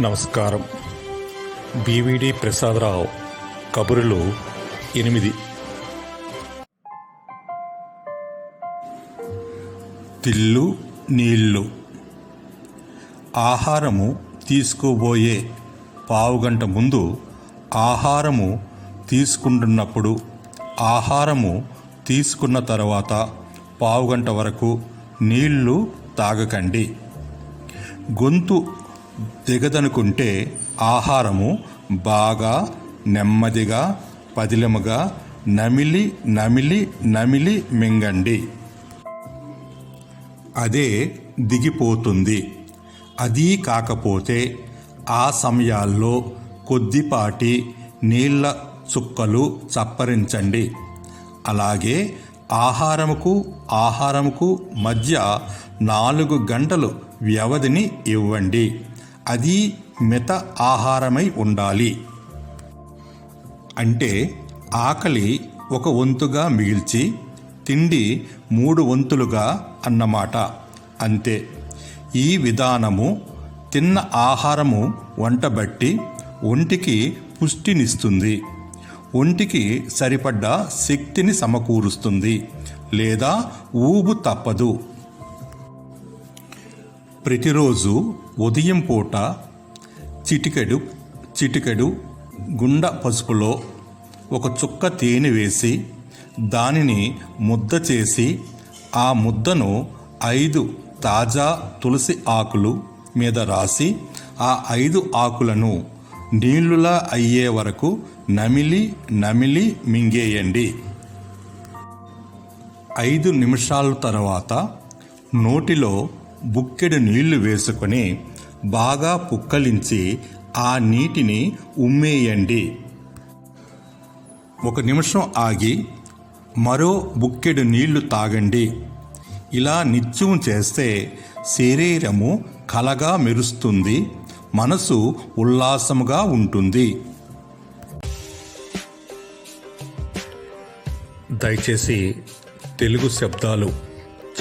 నమస్కారం. బీవీడి ప్రసాదరావు కబురులు ఎనిమిది. తిల్లు నీళ్ళు. ఆహారము తీసుకోబోయే పావుగంట ముందు ఆహారము తీసుకుంటున్నప్పుడు ఆహారము తీసుకున్న తర్వాత పావుగంట వరకు నీళ్ళు తాగకండి. గొంతు దిగదనుకుంటే ఆహారము బాగా నెమ్మదిగా పదిలముగా నమిలి నమిలి నమిలి మింగండి. అదే దిగిపోతుంది. అది కాకపోతే ఆ సమయాల్లో కొద్దిపాటి నీళ్ళ చుక్కలు చప్పరించండి. అలాగే ఆహారముకు ఆహారముకు మధ్య నాలుగు గంటలు వ్యవధిని ఇవ్వండి. అది మిత ఆహారమై ఉండాలి. అంటే ఆకలి ఒక వంతుగా మిగిల్చి తిండి మూడు వంతులుగా అన్నమాట. అంతే. ఈ విధానము తిన్న ఆహారము వంటబట్టి ఒంటికి పుష్టినిస్తుంది. ఒంటికి సరిపడ్డ శక్తిని సమకూరుస్తుంది. లేదా ఊబు తప్పదు. ప్రతిరోజు ఉదయం పూట చిటికెడు చిటికెడు గుండ పసుపులో ఒక చుక్క తేనె వేసి దానిని ముద్ద చేసి ఆ ముద్దను ఐదు తాజా తులసి ఆకులు మీద రాసి ఆ ఐదు ఆకులను నీళ్ళులా అయ్యే వరకు నమిలి నమిలి మింగేయండి. ఐదు నిమిషాల తర్వాత నోటిలో బుక్కెడు నీళ్ళు వేసుకొని బాగా పుక్కలించి ఆ నీటిని ఉమ్మేయండి. ఒక నిమిషం ఆగి మరో బుక్కెడు నీళ్ళు తాగండి. ఇలా నిత్యం చేస్తే శరీరము కలగా మెరుస్తుంది మనసు ఉల్లాసముగా ఉంటుంది. దయచేసి తెలుగు శబ్దాలు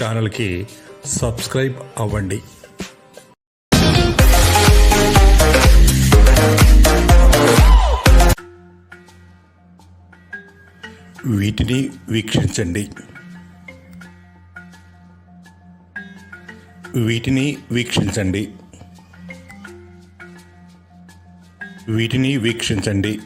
ఛానల్కి సబ్స్క్రైబ్ అవ్వండి. వీటిని వీక్షించండి. వీటిని వీక్షించండి. వీటిని వీక్షించండి.